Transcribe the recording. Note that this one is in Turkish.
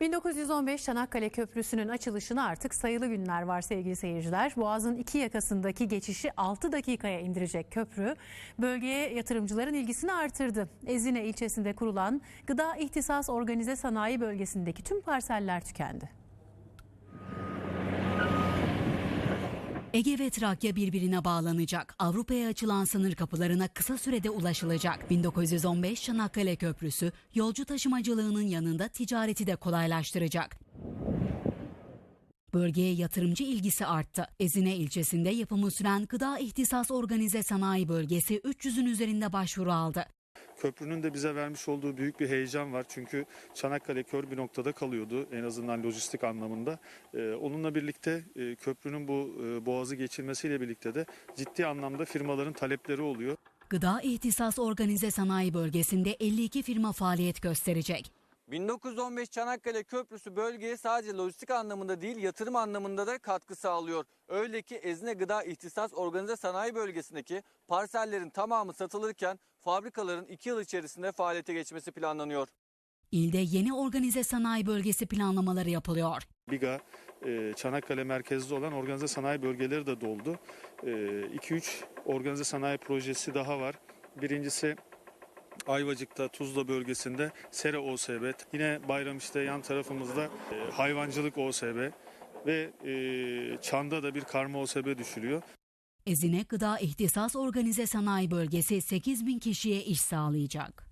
1915 Çanakkale Köprüsü'nün açılışına artık sayılı günler var sevgili seyirciler. Boğaz'ın iki yakasındaki geçişi 6 dakikaya indirecek köprü bölgeye yatırımcıların ilgisini artırdı. Ezine ilçesinde kurulan Gıda İhtisas Organize Sanayi Bölgesi'ndeki tüm parseller tükendi. Ege ve Trakya birbirine bağlanacak. Avrupa'ya açılan sınır kapılarına kısa sürede ulaşılacak. 1915 Çanakkale Köprüsü yolcu taşımacılığının yanında ticareti de kolaylaştıracak. Bölgeye yatırımcı ilgisi arttı. Ezine ilçesinde yapımı süren Gıda İhtisas Organize Sanayi Bölgesi 300'ün üzerinde başvuru aldı. Köprünün de bize vermiş olduğu büyük bir heyecan var. Çünkü Çanakkale kör bir noktada kalıyordu en azından lojistik anlamında. Ee, onunla birlikte e, köprünün bu e, boğazı geçilmesiyle birlikte de ciddi anlamda firmaların talepleri oluyor. Gıda İhtisas Organize Sanayi Bölgesi'nde 52 firma faaliyet gösterecek. 1915 Çanakkale Köprüsü bölgeye sadece lojistik anlamında değil yatırım anlamında da katkı sağlıyor. Öyle ki Ezine Gıda İhtisas Organize Sanayi Bölgesi'ndeki parsellerin tamamı satılırken fabrikaların 2 yıl içerisinde faaliyete geçmesi planlanıyor. İlde yeni organize sanayi bölgesi planlamaları yapılıyor. BİGA, e, Çanakkale merkezli olan organize sanayi bölgeleri de doldu. 2-3 organize sanayi projesi daha var. Birincisi Ayvacık'ta Tuzla bölgesinde Sera OSB, yine Bayramiş'te yan tarafımızda e, hayvancılık OSB ve e, Çan'da da bir karma OSB düşülüyor. Ezine Gıda İhtisas Organize Sanayi Bölgesi 8 bin kişiye iş sağlayacak.